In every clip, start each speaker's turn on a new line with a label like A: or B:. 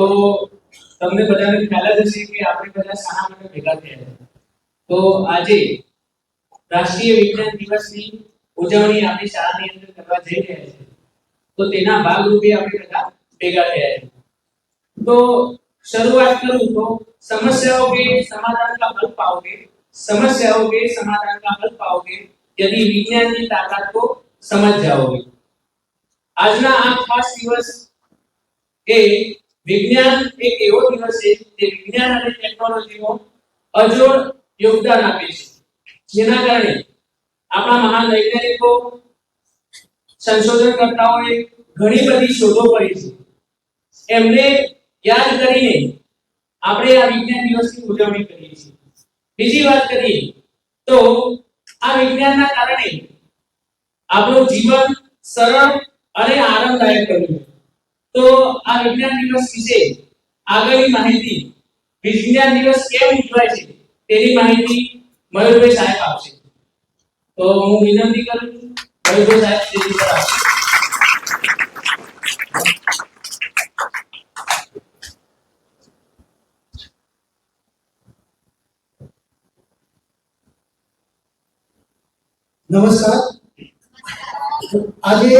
A: તો તમને બધાને ખ્યાલ જ હશે કે આપણે બધા શાના માટે ભેગા થયા છે તો આજે રાષ્ટ્રીય વિજ્ઞાન દિવસની ઉજવણી આપણી શાળાની અંદર કરવા જઈ રહ્યા છે તો તેના ભાગરૂપે આપણે બધા ભેગા થયા છે तो शुरुआत करूं तो समस्याओं के समाधान का हल पाओगे समस्याओं के समाधान का हल पाओगे यदि विज्ञान की ताकत को समझ जाओगे આજના આ ખાસ દિવસ એ વિજ્ઞાન એક એવો દિવસ છે જે વિજ્ઞાન અને ટેકનોલોજીનો અજોડ યોગદાન આપે છે. જેના કારણે આપણા મહાન વૈજ્ઞાનિકો, સંશોધનકર્તાઓએ ઘણી બધી શોધો કરી છે. એમને યાદ કરીને આપણે આ વિજ્ઞાન દિવસની ઉજવણી કરીએ છીએ. બીજી વાત કરીએ તો આ વિજ્ઞાનના કારણે આપણું જીવન સરળ અને આનંદદાયક બન્યું. તો આ વિજ્ઞાન દિવસ વિશે આગળની માહિતી વિજ્ઞાન દિવસ કેમ ઉજવાય છે તેની માહિતી મયુરભાઈ સાહેબ આપશે. તો હું વિનંતી કરું છું, મયુરભાઈ સાહેબ, સ્ટેજ પર આવશે
B: નમસ્કાર. આજે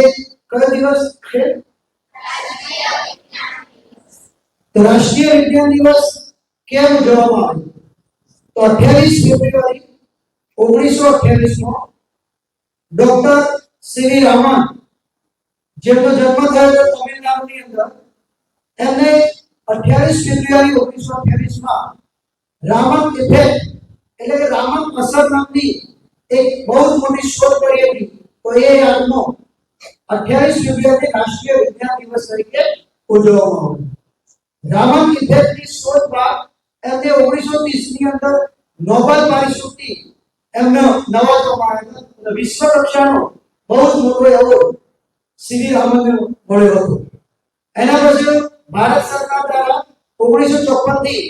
B: કયો દિવસ છે? તો રાષ્ટ્રીય વિજ્ઞાન દિવસ કેમ ઉજવવામાં આવે તો અઠ્યાવીસ ફેબ્રુઆરી ઓગણીસો અઠ્યાવીસમાં ડોક્ટર સીવી રામન, જેમનો જન્મ થયો હતો તમિલનાડુની અંદર એમને અઠ્યાવીસ ફેબ્રુઆરી ઓગણીસો અઠ્યાવીસમાં રામન ઇફેક્ટ એટલે કે રામન અસર નામની એક બહુ મોટી શોધ કરી હતી. તો એ યાદમાં અઠ્યાવીસ ફેબ્રુઆરી રાષ્ટ્રીય વિજ્ઞાન દિવસ તરીકે ઉજવવામાં આવે રામન ઇફેક્ટની શોધ બાદ એમને ઓગણીસો ત્રીસની અંદર નોબેલ પારિતોષિક એમને નવાજવામાં આવ્યા હતા વિશ્વ કક્ષાનો બહુ જ મોટો એવોર્ડ સીવી રામને મળ્યો હતો. એના પછી ભારત સરકાર દ્વારા ઓગણીસો ચોપનથી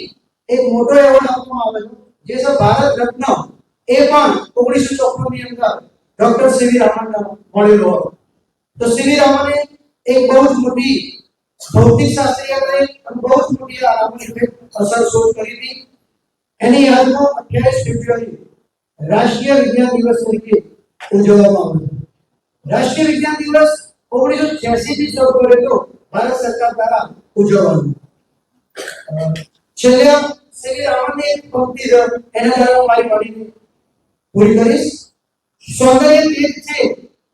B: એક મોટો એવોર્ડ આપવામાં આવેલો જે છે ભારત રત્ન. એ પણ ઓગણીસો ચોપનની અંદર ડોક્ટર સીવી રામનને મળેલો હતો. તો સીવી રામને એક બહુ જ મોટી ભૌતિક શાસ્ત્રીય બહુ જ મોટી આ અસર શોધ કરી હતી. એની યાદમાં અઠ્યાવીસ ફેબ્રુઆરી રાષ્ટ્રીય વિજ્ઞાન દિવસ તરીકે ઉજવવામાં આવ્યો રાષ્ટ્રીય વિજ્ઞાન દિવસ ઓગણીસો છ્યાસી થી શરૂ કર્યો હતો ભારત સરકાર દ્વારા ઉજવવાનો. છેલ્લે શ્રી રામનની એક પંક્તિ એના દ્વારા મારી વાણીને પૂરી કરીશ સૌંદર્ય તે છે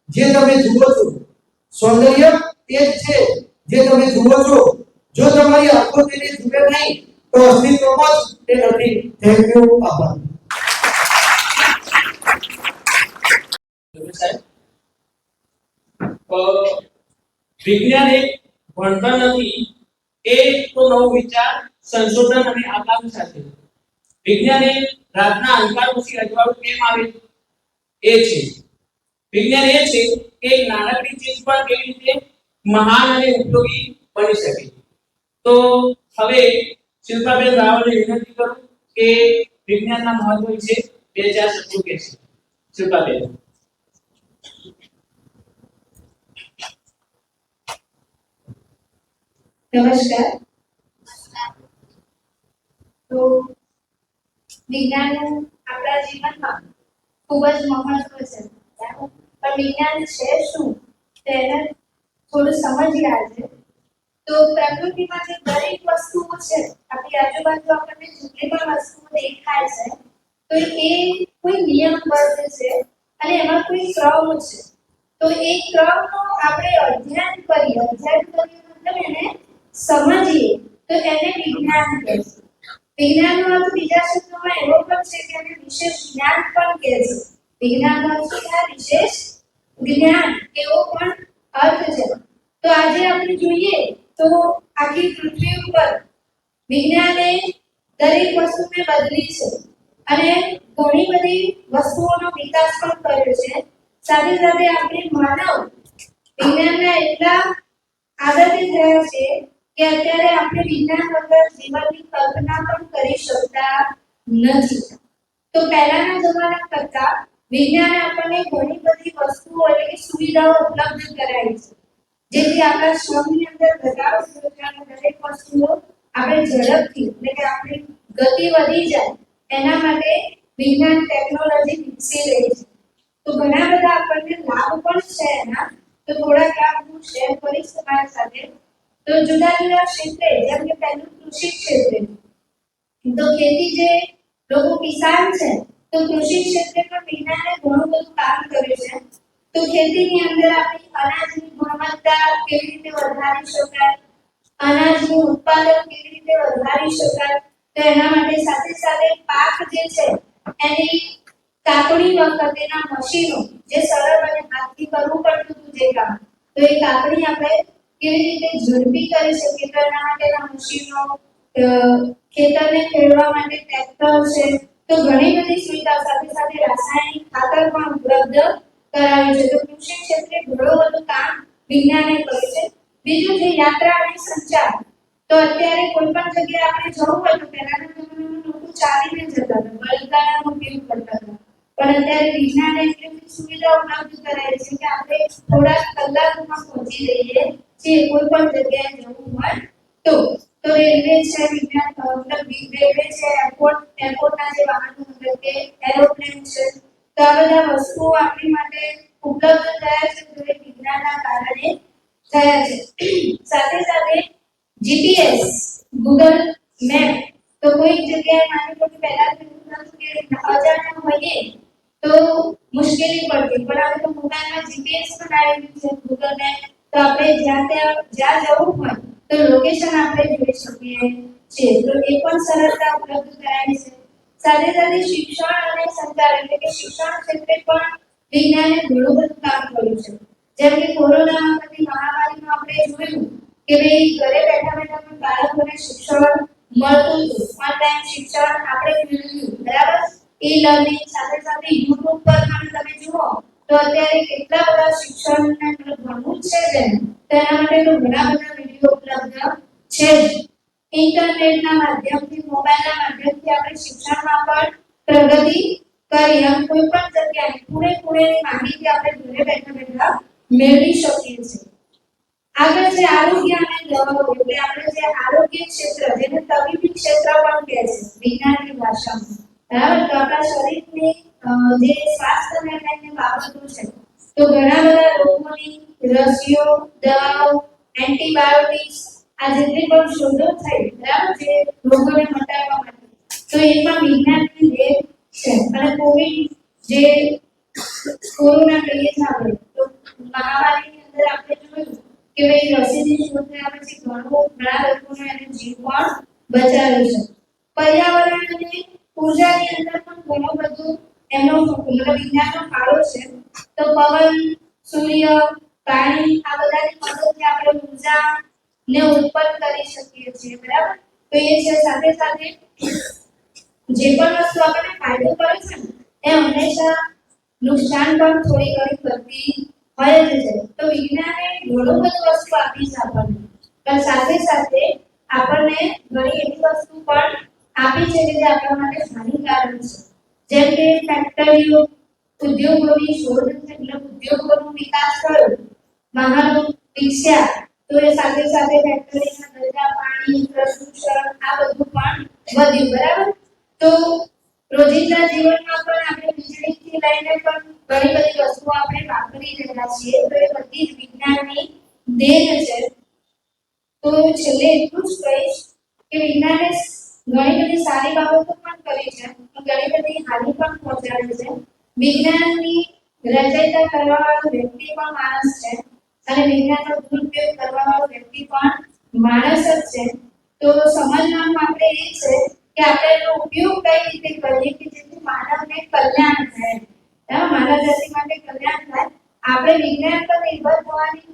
B: જે તમે જુઓ છો. સૌંદર્ય તે જ છે જે તમે જુઓ છો. જો તમારી આંખો તેને જુએ નહીં, તો અસ્તિત્વમાં જ તે નથી. થેન્ક યુ આભાર.
A: વિજ્ઞાન એક ભણતર નથી એ તો નવો વિચાર સંશોધન અને આકાંક્ષા સાથે. વિજ્ઞાન એ રાતના અંધકાર પછી અજવાળું કેમ આવે? એ છે. વિજ્ઞાન એ છે કે એક નાનકડી ચીજ પણ કેવી રીતે મહાન અને ઉપયોગી બની શકે. તો હવે શિલ્પાબેન રાવલને વિનંતી કરું કે વિજ્ઞાનના મહત્વ વિશે બે ચાર શબ્દો કહેશે. શિલ્પાબેન.
C: નમસ્કાર. તો વિજ્ઞાન આપણા જીવનમાં ખૂબ જ મહત્વ છે. બરાબર? વિજ્ઞાન છે શું? તેને થોડું સમજી આજે. તો પ્રકૃતિમાં જે દરેક વસ્તુઓ છે, આપણી આજુબાજુ આપણને જેટલી પણ વસ્તુઓ દેખાય છે, તો એ કોઈ નિયમબદ્ધ છે અને એમાં કોઈ ક્રમ છે. તો એ ક્રમનો આપણે અધ્યયન કરીએ અધ્યયન કરીએ મતલબ એને સમજીએ, તો એને વિજ્ઞાન કહે છે. વિજ્ઞાનનો અર્થ બીજા શબ્દોમાં એવો પણ છે કે એને વિશેષ જ્ઞાન પણ કહે છે. વિજ્ઞાનનો અર્થ વિશેષ જ્ઞાન એવો પણ અર્થ છે. તો આજે આપણે જોઈએ તો આખી પૃથ્વી ઉપર વિજ્ઞાને દરેક વસ્તુને બદલી છે અને ઘણી બધી વસ્તુઓનો વિકાસ પણ કર્યો છે. સાથે સાથે આપણે માનવ વિજ્ઞાનના એટલા આદર્શિત થયા છે કે અત્યારે આપણે વિજ્ઞાન વગર જીવનની કલ્પના પણ કરી શકતા નથી. તો પહેલાના જમાના કરતા વિજ્ઞાને આપણને ઘણી બધી વસ્તુઓ એટલે કે સુવિધાઓ ઉપલબ્ધ કરાવી છે. જેથી આપણા શ્રમની અંદર ઘટાડો સુવિધાની દરેક વસ્તુઓ આપણે ઝડપથી એટલે કે આપણી ગતિ વધી જાય, એના માટે વિજ્ઞાન ટેકનોલોજી વિકસી રહી છે. તો ઘણા બધા આપણને લાભ પણ છે એના. તો થોડાક લાભ હું શેર કરીશ તમારી સાથે. તો જુદા જુદા ક્ષેત્રે, જેમ કે પહેલું કૃષિ ક્ષેત્રે. તો ખેતી જે લોકો કિસાન છે તો કૃષિ ક્ષેત્રમાં વિજ્ઞાને ઘણું બધું કામ કર્યું છે. તો ખેતીની અંદર આપણે અનાજની ગુણવત્તા કેવી રીતે વધારી શકાય? અનાજનું ઉત્પાદન કેવી રીતે વધારી શકાય? તો એના માટે સાથે સાથે પાક જે છે, એની કાપણી વખતેના મશીનો જે સરળ અને હાથથી કરવું પડતું હતું જે કામ, તો એ કાપણી આપણે કેવી રીતે ઝડપી કરી શકીએ? તો એના માટેના મશીનો ખેતરને ખેડવા માટે ટ્રેક્ટર છે તો ઘણી બધી સુવિધા સાથે સાથે રાસાયણિક ખાતર પણ ઉપલબ્ધ કરાવે છે. તો કૃષિ ક્ષેત્રે ઘણું બધું કામ વિજ્ઞાને કર્યું છે. બીજું છે યાત્રા અને સંચાર, તો અત્યારે કોઈ પણ જગ્યાએ આપણે જવું હોય તો પહેલાના લોકો ચાલીને જતા હતા. બળદગાડાનો ઉપયોગ કરતા હતા. પણ અત્યારે વિજ્ઞાને એટલી બધી સુવિધા ઉપલબ્ધ કરાવી છે કે આપણે થોડા કલાકોમાં પહોંચી જઈએ છીએ કોઈ પણ જગ્યાએ જવું હોય તો. તો રેલવે છે વિજ્ઞાન મતલબ રેલવે છે એરપોર્ટ એરપોર્ટના જે વાહનો મતલબ કે એરોપ્લેન છે. તો આ બધા વસ્તુઓ આપણી માટે ઉપલબ્ધ થયા છે તો એ વિજ્ઞાનના કારણે થયા છે. સાથે સાથે જીપીએસ ગૂગલ મેપ તો કોઈ જગ્યાએ માની લો કે પહેલા કે અજાણ્યા હોઈએ તો મુશ્કેલી પડતી. પણ હવે તો મોબાઈલમાં જીપીએસ પણ આવી ગયું છે ગૂગલ મેપ તો આપણે જ્યાં ત્યાં જ્યાં જવું હોય તો લોકેશન આપણે જોઈ શકીએ છીએ. તો એ પણ સરળતા ઉપલબ્ધ કરાવી છે. સાથે સાથે શિક્ષણ અને સંચાર એટલે કે શિક્ષણ ક્ષેત્રે પણ વિજ્ઞાને ઘણું બધું કામ કર્યું છે. જેમ કે કોરોના વખતે મહામારીમાં આપણે જોયું કે ભાઈ ઘરે બેઠા બેઠા પણ બાળકોને શિક્ષણ મળતું હતું. ઓનલાઈન શિક્ષણ આપણે મેળવ્યું. બરાબર? ઈ લર્નિંગ સાથે સાથે યુટ્યુબ પર પણ તમે જુઓ તો અત્યારે કેટલા બધા શિક્ષણને ભણવું છે તેના માટે તો ઘણા બધા ઇન્ટરનેટના માધ્યમથી આપણે આગળ જે આરોગ્ય અને દવાઓ આપણે જે આરોગ્ય ક્ષેત્ર તબીબી ક્ષેત્ર પણ કહે છે, વિજ્ઞાનની ભાષામાં. બરાબર? તો આપણા શરીરની જે સ્વાસ્થ્યને બાબતો છે, તો ઘણા બધા રોગોની રસીઓ, દવાઓ એન્ટીબાયોટિક્સ આ જેટલી પણ શોધો થઈ બરાબર જે રોગોને મટાડવા માટે. તો એમાં વિજ્ઞાનની દેન છે. અને કોવિડ જે કોરોના કહીએ છીએ આપણે, તો મહામારીની અંદર આપણે જોયું કે ભાઈ રસીની શોધ થયા પછી ઘણું, ઘણા લોકોને એને જીવ પણ બચાવ્યો છે. પર્યાવરણ અને ઉર્જાની અંદર પણ ઘણો બધું એનો મતલબ વિજ્ઞાનનો ફાળો છે. તો પવન, સૂર્ય પાણી આ બધાની મદદથી આપણે ઊર્જા ને ઉત્પન્ન કરી શકીએ છીએ, બરાબર? તો એ છે સાથે સાથે જે પણ વસ્તુ આપણને ફાયદો કરે છે ને, એ હંમેશા નુકસાન પણ થોડી ઘણી કરતી હોય જ છે. તો વિજ્ઞાને ઘણું બધું વસ્તુ આપી છે આપણને. પણ સાથે સાથે આપણને ઘણી એવી વસ્તુ પણ આપી છે કે જે આપણા માટે હાનિકારક છે. જેમ કે ફેક્ટરીઓ ઉદ્યોગોની શોધ, એટલે ઉદ્યોગોનો વિકાસ થયો વાહનો વિકસ્યા તો એ સાથે સાથે ફેક્ટરીના દરજા પાણી, પ્રદૂષણ, આ બધું પણ વધ્યું, બરાબર? તો રોજિંદા જીવનમાં પણ આપણે વીજળીથી લઈને પણ ઘણી બધી વસ્તુઓ આપણે વાપરી રહ્યા છીએ. તો એ બધી વિજ્ઞાનની દેન છે. તો છેલ્લે એટલું જ કહીશ કે વિજ્ઞાને ઘણી બધી સારી બાબતો પણ કરી છે ઘણી બધી હાનિ પણ પહોંચાડી છે. વિજ્ઞાનની રચયતા કરવા વાળો વ્યક્તિ પણ માણસ છે. અને વિજ્ઞાનનો દુરુપયોગ કરવાવાળો વ્યક્તિ પણ માણસ જ છે. તો સમજવાનું આપણે એ છે કે આપણે એનો ઉપયોગ કઈ રીતે કરીએ કે જેથી માનવને કલ્યાણ થાય. બરાબર? માનવ જાતિ માટે કલ્યાણ થાય. આપણે વિજ્ઞાન પર નિર્ભર થવાની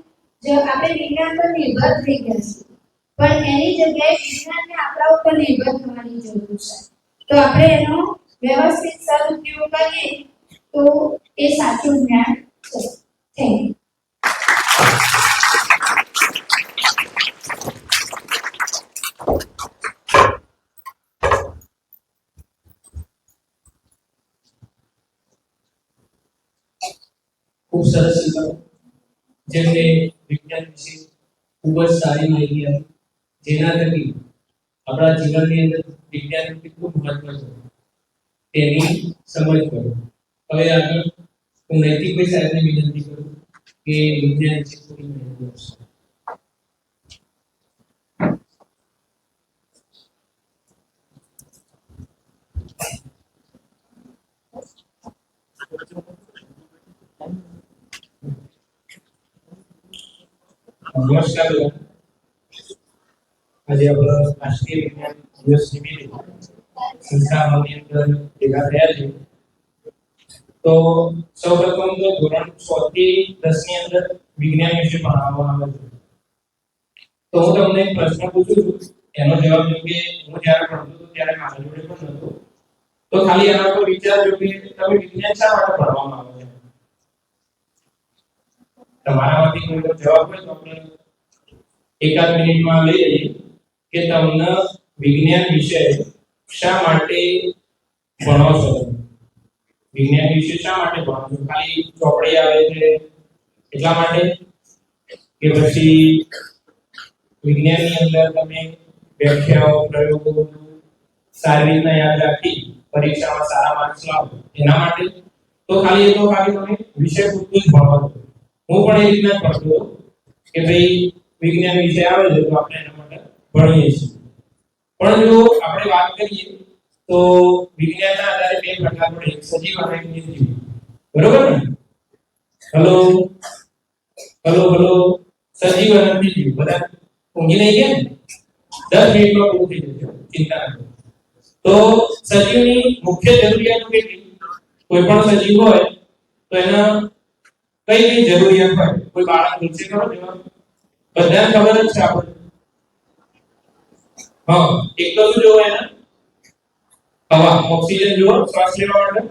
C: જો, આપણે વિજ્ઞાન પર નિર્ભર થઈ ગયા છીએ. પણ એની જગ્યાએ વિજ્ઞાનને આપણા ઉપર નિર્ભર થવાની જરૂર છે. તો આપણે એનો વ્યવસ્થિત સદઉપયોગ કરીએ તો એ સાચું જ્ઞાન છે થેન્ક યુ
D: ખૂબ સરસ શિક્ષકો જેમને વિજ્ઞાન વિશે ખૂબ જ સારી માહિતી આપી જેના થકી આપણા જીવનની અંદર વિજ્ઞાનનું કેટલું મહત્વ છે તેની સમજ પડે હવે આગળ હું નૈતિકભાઈ સાહેબને વિનંતી કરું કે વિજ્ઞાન વિશે થોડી માહિતી આપશે નમસ્કાર બધા. આજે આપણો રાષ્ટ્રીય વિજ્ઞાન દિવસ નિમિત્તે સંસ્થાઓની અંદર ભેગા થયા છે. તો સૌપ્રથમ તો ધોરણ છ થી દસની અંદર વિજ્ઞાન વિશે ભણાવવામાં આવે છે. તો હું તમને એક પ્રશ્ન પૂછું છું. એનો જવાબ જો કે હું જ્યારે ભણતો હતો ત્યારે મારા જોડે પણ નહોતો તો ખાલી એના પર વિચારજો કે તમે વિજ્ઞાન શા માટે ભણવામાં આવે છે? તમારામાંથી કોઈ જવાબ હોય તો આપણે એકાદ મિનિટમાં લઈ લઈએ. કે તમને વિજ્ઞાન વિષય શા માટે ભણો છો વિજ્ઞાન વિશે શા માટે ભણો છો ખાલી ચોપડી આવે છે એટલા માટે? કે પછી વિજ્ઞાનની અંદર તમે વ્યાખ્યાઓ, પ્રયોગો સારી રીતના યાદ રાખી પરીક્ષામાં સારા માર્ક્સ લાવો. એના માટે? તો ખાલી એ તો ખાલી તમે વિષય પૂરતું જ ભણો છો હું પણ એ રીતના ભણતો કે ભાઈ વિજ્ઞાન વિષય આવે છે, તો આપણે એના ભણીએ છીએ. પણ જો આપણે વાત કરીએ, તો વિજ્ઞાનના આધારે બે પ્રકાર પડે. સજીવ અને નિર્જીવ. બરોબર ને? હલો? Hello hello? સજીવ અને નિર્જીવ. બધા ઊંઘી નહીં ગયા? દસ મિનિટમાં થઈ જશે. ચિંતા ન તો સજીવની મુખ્ય જરૂરિયાતો કેટલી? કોઈ પણ સજીવ હોય, તો એના કઈ કઈ જરૂરિયાત હોય? કોઈ બાળક પૂછે ખરો? બધાને ખબર જ છે આપણે હા. એક તો શું જોવે એને? હવા, ઓક્સિજન જોવો શ્વાસ લેવા માટે.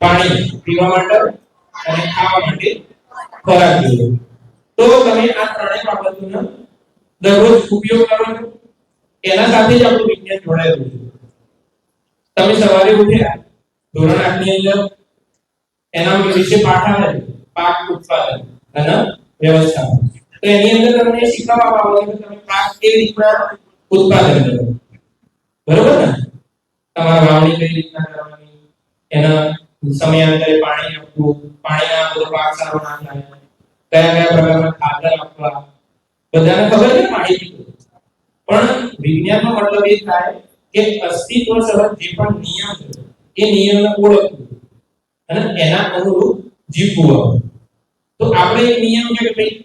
D: પાણી, પીવા માટે. અને ખાવા માટે ખોરાક જોઈએ તો તમે આ ત્રણેય બાબતોનો દરરોજ ઉપયોગ કરો છો. એના સાથે જ આપણું વિજ્ઞાન જોડાયેલું છે. તમે સવારે ઉઠ્યા ધોરણ આઠની અંદર, એના વિશે પાઠ આવે પાક ઉત્પાદન અને વ્યવસ્થાપન. તો એની અંદર તમને શીખવવામાં આવે કે તમે પાક કેવી રીતના ઉત્પાદન કરો બરોબર ને? તમારા વાવણી કઈ રીતના કરવાની? એના સમયાંતરે પાણી આપવું પાણીના આપવું, પાક સારો ના થાય, કયા કયા પ્રકારના ખાતર આપવા, બધાને ખબર છે પાણી તો. પણ વિજ્ઞાનનો મતલબ એ થાય કે અસ્તિત્વ સહ જે પણ નિયમ છે, એ નિયમને ઓળખવું અને એના અનુરૂપ જીવવું. તો આપણે એક નિયમ છે કે ભાઈ,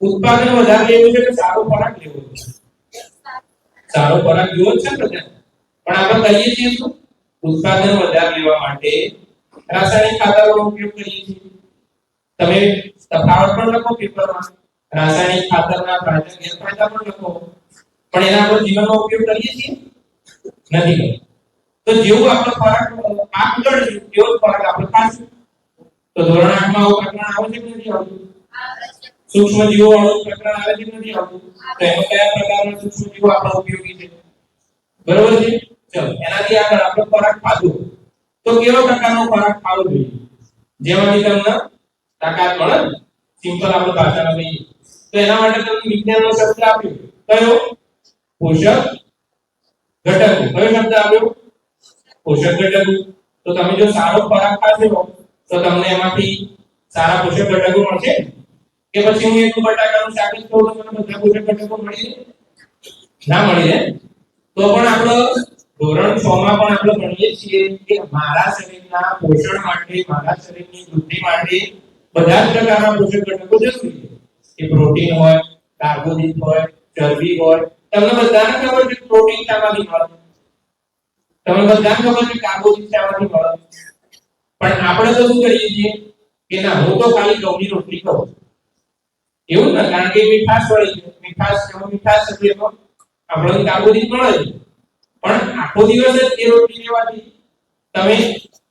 D: ઉત્પાદન વધારે લેવું છે કે સારો ખોરાક લેવો છે? સારો ખોરાક લેવો છે ને પણ આપણે કહીએ છીએ શું? ઉત્પાદન વધારે લેવા માટે રાસાયણિક ખાતરોનો ઉપયોગ કરીએ છીએ. તમે તફાવત પણ લખો પેપરમાં. રાસાયણિક ખાતરના ફાયદા ગેરફાયદા પણ લખો. પણ એના આપણે જીવનનો ઉપયોગ કરીએ છીએ? નથી. તો જેવું આપણો ખોરાક, પાક ઉગાડીશું તેવો ખોરાક આપણે ખાશું. તો ધોરણ આઠમાં આવું પ્રકરણ આવે છે કે નથી આવતું? સૂક્ષ્મ જીવો વાળું પ્રકરણ આવે છે નથી આવતું? તો એમાં કયા પ્રકારના સૂક્ષ્મ જીવો આપણા ઉપયોગી છે? બરોબર છે? ચલો, એનાથી આગળ આપણે ખોરાક ખાધો. તો કેવા પ્રકારનો ખોરાક ખાવો જોઈએ? જેમાંથી તમને તાકાત મળે. સિમ્પલ આપણે ભાષામાં કહીએ. તો એના માટે તમને વિજ્ઞાનનો શબ્દ આપ્યો. કયો? પોષક ઘટકો. કયો શબ્દ આપ્યો? પોષક ઘટકો. તો તમે જો સારો ખોરાક ખાશો, તો તમને એમાંથી સારા પોષક ઘટકો મળશે. કે પછી હું એક બટાકાનું શાક તો મને બધા મળી રહે ના મળી રહે તો પણ આપણે ધોરણ 6 માં પણ આપણે ભણીએ છીએ કે મારા શરીરના પોષણ માટે, મારા શરીરની વૃદ્ધિ માટે બધા જ પ્રકારના પોષક ઘટકો જરૂરી છે. કે પ્રોટીન હોય કાર્બોદિત હોય, ચરબી હોય. તમને બધાને ખબર છે પ્રોટીન શામાંથી મળે? તમને બધાને ખબર છે કાર્બોદિત શામાંથી મળે? પણ આપણે તો શું કરીએ છીએ? કે ના, હું તો ખાલી ઘઉંની રોટલી ખાઉં. એવું ને કારણ કે મીઠાશ વાળી છે. મીઠાશ એમાં મીઠાશ છે એમાં આપણને કાર્બોદિત મળે છે પણ આખો દિવસ જ એ રોટલી લેવાથી તમે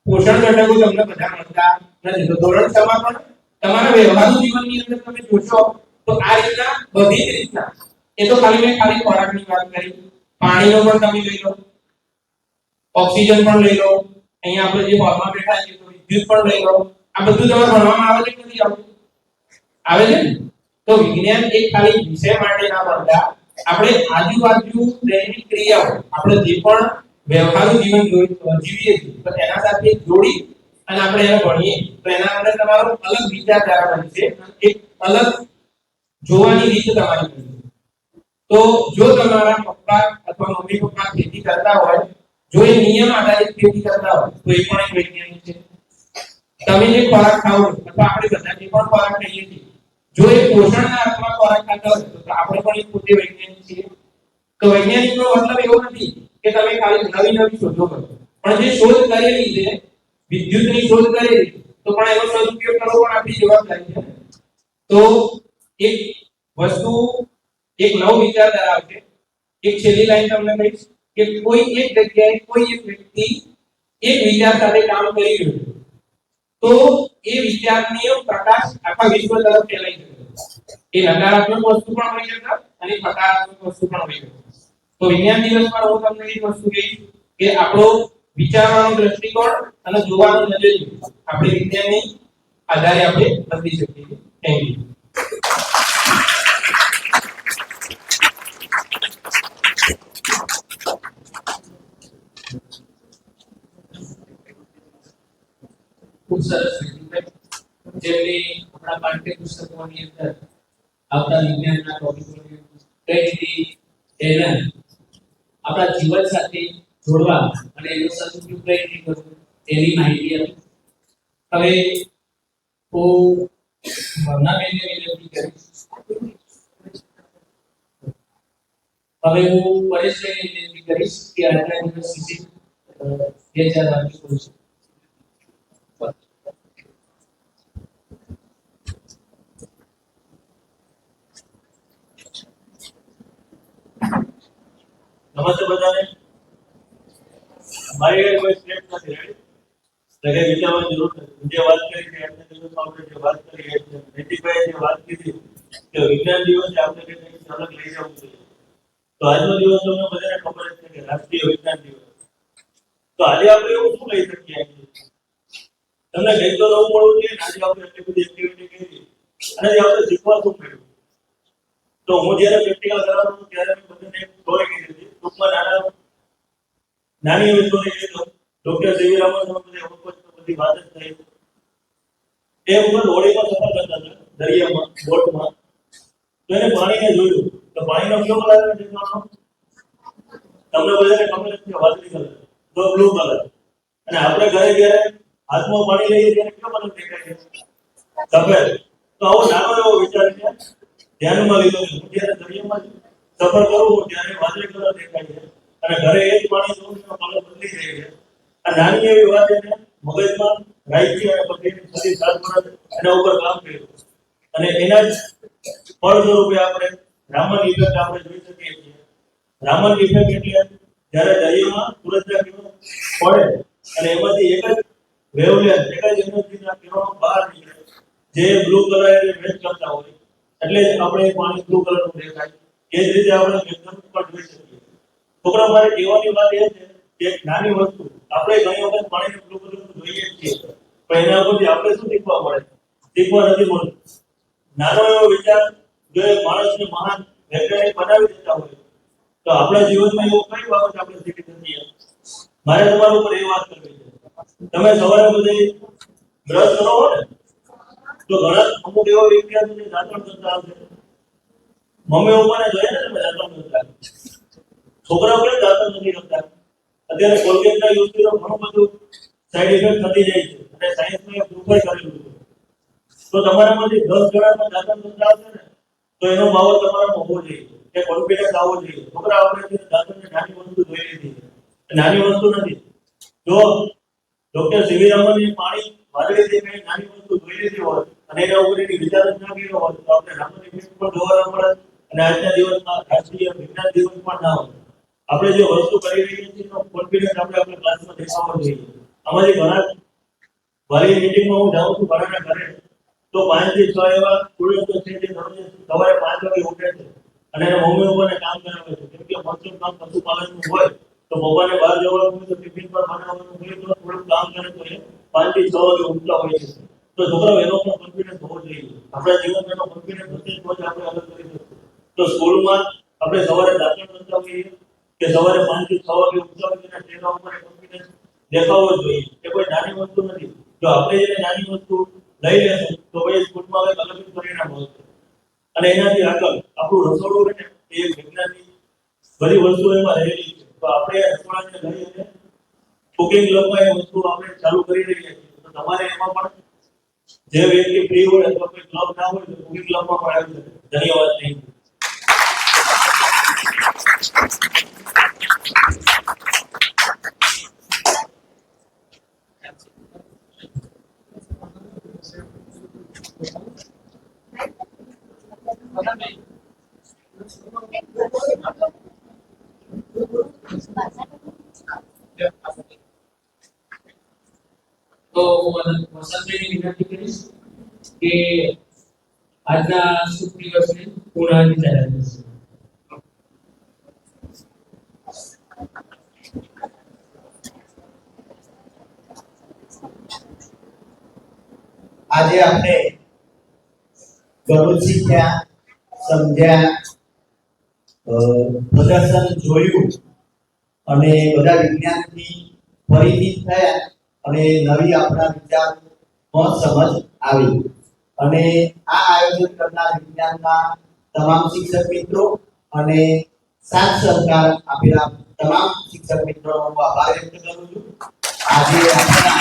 D: પોષણ ઘટકો તમને બધા મળતા નથી. તો ધોરણ સમા પણ તમારા વ્યવહારુ જીવનની અંદર તમે જોશો તો આ રીતના બધી જ રીતના. એ તો ખાલી મેં ખાલી ખોરાકની વાત કરી. પાણીનો પણ તમે લઈ લો. ઓક્સિજન પણ લઈ લો. અહીંયા આપણે જે હોલમાં બેઠા છીએ, તો વિદ્યુત પણ લઈ લો. આ બધું તમારે ભણવામાં આવે કે નથી આવતું? આવે છે? ને? તો વિજ્ઞાન એ ખાલી વિષય માટે ના મળતા આપણે આજુબાજુ દૈનિક ક્રિયાઓ, આપણે જે પણ વ્યવહારુ જીવન જીવીએ છીએ, તો એના સાથે જોડી અને આપણે એને ભણીએ. તો એના અંદર તમારો અલગ વિચારધારા બનશે એક અલગ જોવાની રીત તમારી બનશે તો જો તમારા પપ્પા અથવા મમ્મી પપ્પા ખેતી કરતા હોય, જો એ નિયમ આધારિત ખેતી કરતા હોય, તો એ પણ એક વૈજ્ઞાનિક છે. તમે જે ખોરાક ખાઓ અથવા આપણે બધા જે પણ ખોરાક ખાઈએ છીએ જો એ પોષણના અર્થમાં ખોરાક ખાતા હોય, તો આપણે પણ એક પોતે વૈજ્ઞાનિક છીએ. તો વૈજ્ઞાનિકનો મતલબ એવો નથી કે તમે ખાલી નવી નવી શોધો કરો. પણ જે શોધ કરેલી છે, વિદ્યુતની શોધ કરેલી, તો પણ એનો સદુપયોગ કરવો પણ આપણી જવાબદારી છે. તો એક વસ્તુ, એક નવો વિચાર ધરાવશે. એક છેલ્લી લાઈન તમને કહીશ કે કોઈ એક જગ્યાએ કોઈ એક વ્યક્તિ એક વિચાર સાથે કામ કરી રહ્યો છે તો એ વિચારની પ્રકાશ આખા વિશ્વ તરફ ફેલાઈ શકે એ નકારાત્મક વસ્તુ પણ હોઈ શકે અને સકારાત્મક વસ્તુ પણ હોઈ શકે. તો વિજ્ઞાન દિવસ પર હું તમને એક વસ્તુ કહીશ કે આપણો વિચારવાનો દ્રષ્ટિકોણ અને જોવાનો નજરિયો આપણે વિજ્ઞાનની આધારે આપણે બદલી શકીએ થેન્ક યુ
A: જીવન સાથે જોડવા અને એનો સદુપયોગ કઈ માહિતી હવે હું ભાવનાબેનને કરીશ. હવે હું પરેશભાઈને કરીશ કે આજના દિવસ સુધી બે ચાર વાક્યો
E: નમસ્તે બધાને. મારી ઘરે કોઈ સ્ક્રિપ્ટ નથી રેડી તો વિચારવાની જરૂર નથી. જે વાત કરી છે આજના દિવસમાં આપણે જે વાત કરી એ છે. નીતિભાઈએ જે વાત કીધી કે વિજ્ઞાન દિવસે આપણે કંઈક અલગ લઈ જવું જોઈએ. તો આજનો દિવસ તમને બધાને ખબર જ છે કે રાષ્ટ્રીય વિજ્ઞાન દિવસ તો આજે આપણે એવું શું લઈ શકીએ તમને ગઈ તો નવું મળવું જોઈએ આજે આપણે એટલી બધી એક્ટિવિટી કરી. અને આપણે શીખવા શું મળ્યું તો હું જ્યારે પ્રેક્ટિકલ કરવાનો ત્યારે બધાને સ્ટોરી કીધી હતી. ટૂંકમાં નાના નાની એવી સ્ટોરી કીધી તો ડોક્ટર સીવી રામન બધે વાત જ થઈ. એ ઉપર હોળીમાં સફર કરતા હતા, દરિયામાં, બોટમાં. તો એને પાણીને જોયું. તો પાણીનો કેવો કલર? તમને બધાને ખબર છે વાદળી કલર તો બ્લુ કલર અને આપણે ઘરે જ્યારે હાથમાં પાણી લઈએ ત્યારે કેવો કલર દેખાય છે? સફેદ તો આવો નાનો એવો વિચાર છે. ધ્યાનમાં લીધો જ્યારે દરિયામાં સફર કરું ત્યારે વાદળી કલર દેખાય છે. અને ઘરે એ પાણી જોઉં છું કલર બદલી જાય છે. આ નાની એવી વાત એને મગજમાં રાખી અને પછી એની ઉપર કામ કર્યું. અને એના જ ફળ સ્વરૂપે આપણે રામન ઇફેક્ટ આપણે જોઈ શકીએ છીએ. રામન ઇફેક્ટ એટલે જ્યારે દરિયામાં સૂરજના કિરણો પડે અને એમાંથી એક જ વેવલેન્થ, એક જ એનર્જીના કિરણો બહાર નીકળે, જે બ્લુ કલર એટલે મેચ કરતા હોય એટલે જ આપણે પાણી બ્લુ કલરનું દેખાય એ જ રીતે આપણે મેઘધનુષ પણ જોઈ શકીએ છોકરા, મારે કહેવાની વાત એ છે કે નાની વસ્તુ, આપણે ઘણી વખત પાણીને બ્લુ કલરનું જોઈએ છીએ. પણ એના પરથી આપણે શું શીખવા મળે? શીખવા નથી મળતું. નાનો એવો વિચાર જો એ માણસને મહાન વૈજ્ઞાનિક બનાવી દેતા હોય, તો આપણા જીવનમાં એવો કઈ બાબત આપણે શીખી શકીએ? મારે તમારા ઉપર એ વાત કરવી છે. તમે સવારે બધે બ્રશ કરો ને તો ઘણા અમુક એવા વિદ્યાર્થીઓ દાંતણ કરતા આવશે મમ્મી પપ્પાને જોઈએ ને દાંતણ કરતા? છોકરાઓ કેમ દાંતણ નથી કરતા? અત્યારે કોલગેટના યુઝથી ઘણું બધું સાઈડ ઇફેક્ટ થતી જાય છે. અને સાયન્સમાં એ પ્રૂફ કરેલું છે. તો તમારામાંથી દસ જણામાં દાંતણ કરતા આવશે ને, તો એનો પાવર તમારામાં હોવો જોઈએ કે કોન્ફિડન્સ આવવો જોઈએ છોકરા આપણે જે નાની વસ્તુ જોઈ લીધી. નાની વસ્તુ નથી. જો ડોક્ટર સીવી રામનની પાણી વાદળી નાની વસ્તુ જોઈ લીધી હોત ઉપર આપણે જે વસ્તુ કરી રહ્યા છીએ કોન્ફિડન્સ આપણે આપણા ક્લાસમાં દેખાવો જોઈએ અમારી ઘણા મારી મીટિંગમાં હું જાઉં છું ઘણાના ઘરે, તો પાંચથી છ એવા સ્ટુડન્ટો છે જે સવારે પાંચ વાગે ઉઠે છે અને એના મમ્મી પપ્પાને કામ કરાવે છે. કેમ કે મોસ્ટ કામ પશુપાલનનું હોય, તો પપ્પાને બહાર જવાનું હોય તો ટિફિન પર બનાવવાનું હોય તો થોડું કામ કરે તો પાંચથી છ વાગે ઉઠતા હોય છે. તો છોકરાઓ એનો પણ કોન્ફિડન્સ હોવો જોઈએ. આપણા જીવનમાં કોન્ફિડન્સ હશે તો જ આપણે આગળ કરી શકીએ. તો સ્કૂલમાં આપણે સવારે દાખલ હોઈએ કે સવારે પાંચથી છ વાગે તેના ચહેરા ઉપર કોન્ફિડન્સ દેખાવો જોઈએ. એ કોઈ નાની વસ્તુ નથી. જો આપણે એને નાની વસ્તુ લઈ લેશું, તો પછી સ્કૂલમાં કંઈક અલગ જ પરિણામ આવશે અને એનાથી આગળ આપણું રસોડું રહે એ વિજ્ઞાનની બધી વસ્તુઓ એમાં રહેલી છે. તો આપણે રસોડાને લઈ અને કુકિંગ ક્લબમાં એ વસ્તુ આપણે ચાલુ કરી રહ્યા છીએ. તો તમારે એમાં પણ જે વ્યક્તિ ફ્રી હોય અથવા કોઈ ક્લબ ના હોય તો કુકિંગ ક્લબમાં પણ આવી શકે. ધન્યવાદ થેન્ક યુ
D: તો હું વસંતભાઈની વિનંતી કરીશ કે આજના શુભ દિવસને પૂર્ણાહુતિ ચડાવી દેશે
F: આજે આપણે ઘણું શીખ્યા સમજ્યા પ્રદર્શન જોયું અને બધા વિજ્ઞાનથી પરિચિત થયા. અને નવી આપણા વિચારમાં સમજ આવી અને આ આયોજન કરનાર વિજ્ઞાનના તમામ શિક્ષક મિત્રો અને સાથ સરકાર આપેલા તમામ શિક્ષક મિત્રોનો આભાર વ્યક્ત કરું છું આજે આપણા